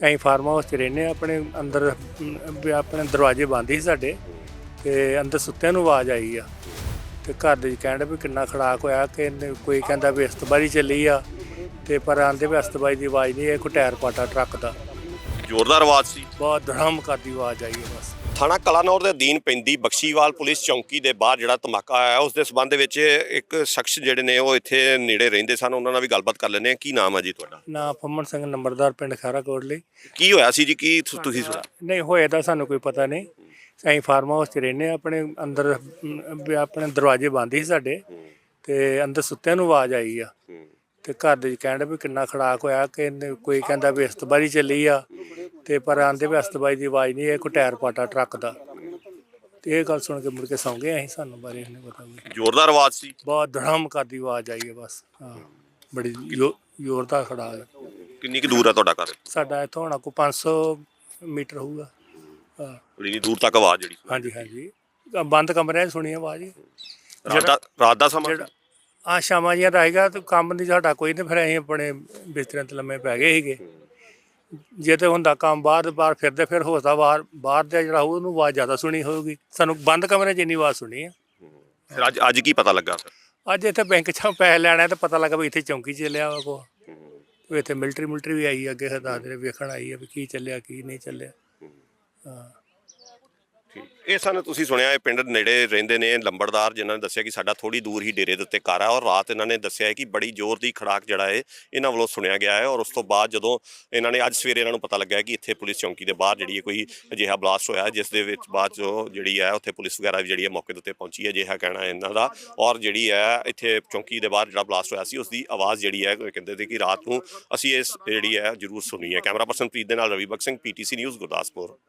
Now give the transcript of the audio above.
ਅਸੀਂ farm house 'ਚ ਰਹਿੰਦੇ ਹਾਂ ਆਪਣੇ ਅੰਦਰ ਅਮ, ਵੀ ਆਪਣੇ ਦਰਵਾਜ਼ੇ ਬੰਦ ਸੀ ਸਾਡੇ ਤੇ ਅੰਦਰ ਸੁੱਤਿਆਂ ਨੂੰ ਆਵਾਜ਼ ਆਈ ਆ ਤੇ ਘਰ ਦੇ ਕਹਿੰਦੇ ਵੀ ਕਿੰਨਾ ਖੜਾਕ ਹੋਇਆ ਕਿ ਇਹਨੇ- ਕੋਈ ਕਹਿੰਦਾ ਵੀ ਅਸਤਬਾਰੀ ਚੱਲੀ ਆ ਤੇ ਪਰ ਆਂਦੇ ਵੀ ਅਸਤਬਾਰੀ ਦੀ ਆਵਾਜ਼ ਨਹੀਂ ਇਹ ਕੋਈ ਟਾਇਰ ਪਾਟਾ ਟਰੱਕ ਦਾ। ਜ਼ੋਰਦਾਰ ਆਵਾਜ਼ ਸੀ। ਬਹੁਤ ਧੜਮ ਕਰਦੀ ਆਵਾਜ਼ ਆਈ ਹੈ ਬਸ। ਥਾਣਾ ਕਲਾਨੌਰ ਦੇ ਅਧੀਨ ਪੈਂਦੀ ਬਖਸ਼ੀਵਾਲ ਪੁਲਿਸ ਚੌਂਕੀ ਦੇ ਬਾਹਰ ਜਿਹੜਾ ਧਮਾਕਾ ਆਇਆ ਉਸ ਦੇ ਸਬੰਧ ਵਿੱਚ ਇੱਕ ਸ਼ਖਸ ਜਿਹੜੇ ਨੇ ਉਹ ਇੱਥੇ ਨੇੜੇ ਰਹਿੰਦੇ ਸਨ। ਉਹਨਾਂ ਨਾਲ ਵੀ ਗੱਲਬਾਤ ਕਰ ਲੈਂਦੇ ਆ ਕੀ ਨਾਮ ਹੈ ਜੀ ਤੁਹਾਡਾ? ਨਾ ਫੰਮਣ ਸਿੰਘ ਨੰਬਰਦਾਰ ਪਿੰਡ ਖਾਰਾ ਕੋਟਲੀ ਕੀ ਹੋਇਆ ਸੀ ਜੀ? ਕੀ ਤੁ- ਤੁਸੀਂ ਸੁਣਾ। ਨਹੀਂ ਹੋਏ ਤਾਂ ਸਾਨੂੰ ਕੋਈ ਪਤਾ ਨਹੀਂ। ਅਸੀਂ ਫਾਰਮ ਹਾਊਸ 'ਚ ਰਹਿੰਦੇ ਹਾਂ। ਆਪਣੇ ਅੰਦਰ ਅਮ, ਵੀ ਆਪਣੇ ਦਰਵਾਜ਼ੇ ਬੰਦ ਸੀ ਸਾਡੇ ਤੇ ਅੰਦਰ ਸੁੱਤਿਆਂ ਨੂੰ ਆਵਾਜ਼ ਆਈ ਆ। ਤੇ ਘਰ ਦੇ ਕਹਿੰਦੇ ਵੀ ਕਿੰਨਾ ਖੜਾਕ ਹੋਇਆ। ਕਿ ਇਹਨੇ- ਕੋਈ ਕਹਿੰਦਾ ਵੀ ਅਸਤਬਾਰੀ ਚੱਲੀ ਆ। ਤੇ ਪਰ ਆਂਦੇ ਵੀ ਅਸਤਬਾਰੀ ਦੀ ਆਵਾਜ਼ ਨਹੀਂ ਇਹ ਕੋਈ ਟਾਇਰ ਪਾਟਾ ਟਰੱਕ ਦਾ। ਤੇ ਇਹ ਗੱਲ ਸੁਣ ਕੇ ਮੁੜ ਕੇ ਸੌਂ ਗਏ ਅਸੀਂ ਸਾਨੂੰ ਬਾਰੇ ਨਹੀਂ ਪਤਾ ਵੀ। ਜ਼ੋਰਦਾਰ ਆਵਾਜ਼ ਸੀ। ਬਹੁਤ ਧੜਮ ਕਰਦੀ ਆਵਾਜ਼ ਆਈ ਹੈ ਬਸ ਹਾਂ। ਬੜੀ ਜ਼ੋ- ਜ਼ੋਰਦਾਰ ਖੜਾ ਹੈ ਕਿੰਨੀ ਕੁ ਦੂਰ ਹੈ ਤੁਹਾਡਾ ਘਰ? ਸਾਡਾ ਇੱਥੋਂ ਹੋਣਾ ਕੋਈ 500 ਮੀਟਰ ਹੋਊਗਾ ਹਾਂ। ਇੰਨੀ ਦੂਰ ਤੱਕ ਆਵਾਜ਼ ਜਿਹੜੀ। ਹਾਂਜੀ ਹਾਂਜੀ। ਬੰਦ ਕਮਰਿਆਂ 'ਚ ਸੁਣੀ ਆਵਾਜ਼। ਰਾਤ ਦਾ ਰਾਤ ਦਾ ਸਮਾਂ? ਜਿਹੜਾ ਆ ਸ਼ਾਮਾਂ ਜੀਆਂ ਦਾ ਆਏਗਾ ਤੇ ਕੰਮ ਦੀ ਸਾਡਾ ਕੋਈ ਨਹੀਂ ਫਿਰ ਅਸੀਂ ਆਪਣੇ ਬਿਸਤਰਿਆਂ ਤੇ ਲੰਮੇ ਪੈ ਗਏ ਸੀਗੇ। ਜੇ ਤੇ ਹੁੰਦਾ ਕੰਮ ਬਾਹਰ ਬਾਹਰ ਫਿਰਦੇ ਫਿਰ ਹੋਦਾ ਬਾਹਰ ਬਾਹਰ ਦਾ ਜਿਹੜਾ ਹੋਊ ਉਹਨੂੰ ਆਵਾਜ਼ ਜ਼ਿਆਦਾ ਸੁਣੀ ਹੋਊਗੀ। ਸਾਨੂੰ ਬੰਦ ਕਮਰੇ 'ਚ ਇੰਨੀ ਆਵਾਜ਼ ਸੁਣੀ ਆ। ਫਿਰ ਅੱਜ ਅੱਜ ਕੀ ਪਤਾ ਲੱਗਾ ਫਿਰ? ਅੱਜ ਇੱਥੇ ਬੈਂਕ 'ਚ ਪੈਸੇ ਲੈਣਾ ਤਾਂ ਪਤਾ ਲੱਗਾ ਵੀ ਇੱਥੇ ਚੌਂਕੀ 'ਚ ਚੱਲਿਆ ਵਾ ਕੋ ਇੱਥੇ ਮਿਲਟਰੀ ਮਿਲਟਰੀ ਵੀ ਆਈ ਅੱਗੇ ਹਦਾਦ ਦੇ ਵੇਖਣ ਆਈ ਆ ਵੀ ਕੀ ਚੱਲਿਆ ਕੀ ਨਹੀਂ ਚੱਲਿਆ। ਹਾਂ। ਇਹ ਸਾਨੂੰ ਤੁਸੀਂ ਸੁਣਿਆ, ਇਹ ਪਿੰਡ ਨੇੜੇ ਰਹਿੰਦੇ ਨੇ, ਲੰਬੜਦਾਰ, ਜਿਨ੍ਹਾਂ ਨੇ ਦੱਸਿਆ ਕਿ ਸਾਡਾ ਥੋੜੀ ਦੂਰ ਹੀ ਡੇਰੇ ਦੇ ਉੱਤੇ ਘਰ ਆ ਔਰ ਰਾਤ ਇਹਨਾਂ ਨੇ ਦੱਸਿਆ ਹੈ ਕਿ ਬੜੀ ਜ਼ੋਰ ਦੀ ਖੜਾਕ ਜਿਹੜਾ ਹੈ ਇਹਨਾਂ ਵੱਲੋਂ ਸੁਣਿਆ ਗਿਆ ਹੈ ਔਰ ਉਸ ਤੋਂ ਬਾਅਦ ਜਦੋਂ ਇਹਨਾਂ ਨੇ ਅੱਜ ਸਵੇਰੇ ਇਹਨਾਂ ਨੂੰ ਪਤਾ ਲੱਗਾ ਹੈ ਕਿ ਇੱਥੇ ਪੁਲਿਸ ਚੌਂਕੀ ਦੇ ਬਾਹਰ ਜਿਹੜੀ ਹੈ ਕੋਈ ਅਜਿਹਾ ਬਲਾਸਟ ਹੋਇਆ, ਜਿਸ ਦੇ ਵਿੱਚ ਬਾਅਦ ਜੋ ਜਿਹੜੀ ਹੈ ਉੱਥੇ ਪੁਲਿਸ ਵਗੈਰਾ ਵੀ ਜਿਹੜੀ ਹੈ ਮੌਕੇ ਦੇ ਉੱਤੇ ਪਹੁੰਚੀ ਹੈ, ਅਜਿਹਾ ਕਹਿਣਾ ਹੈ ਇਹਨਾਂ ਦਾ ਔਰ ਜਿਹੜੀ ਹੈ ਇੱਥੇ ਚੌਂਕੀ ਦੇ ਬਾਹਰ ਜਿਹੜਾ ਬਲਾਸਟ ਹੋਇਆ ਸੀ ਉਸ ਦੀ ਆਵਾਜ਼ ਜਿਹੜੀ ਹੈ ਕਹਿੰਦੇ ਸੀ ਕਿ ਰਾਤ ਨੂੰ ਅਸੀਂ ਇਸ ਜਿਹੜੀ ਹੈ ਜ਼ਰੂਰ ਸੁਣੀ ਹੈ। ਕੈਮਰਾ ਪਰਸਨ ਪ੍ਰੀਤ ਦੇ ਨਾਲ ਰਵੀ ਬਖ ਸਿੰਘ, ਪੀਟੀਸੀ ਨਿਊਜ਼ ਗੁਰਦਾਸਪੁਰ।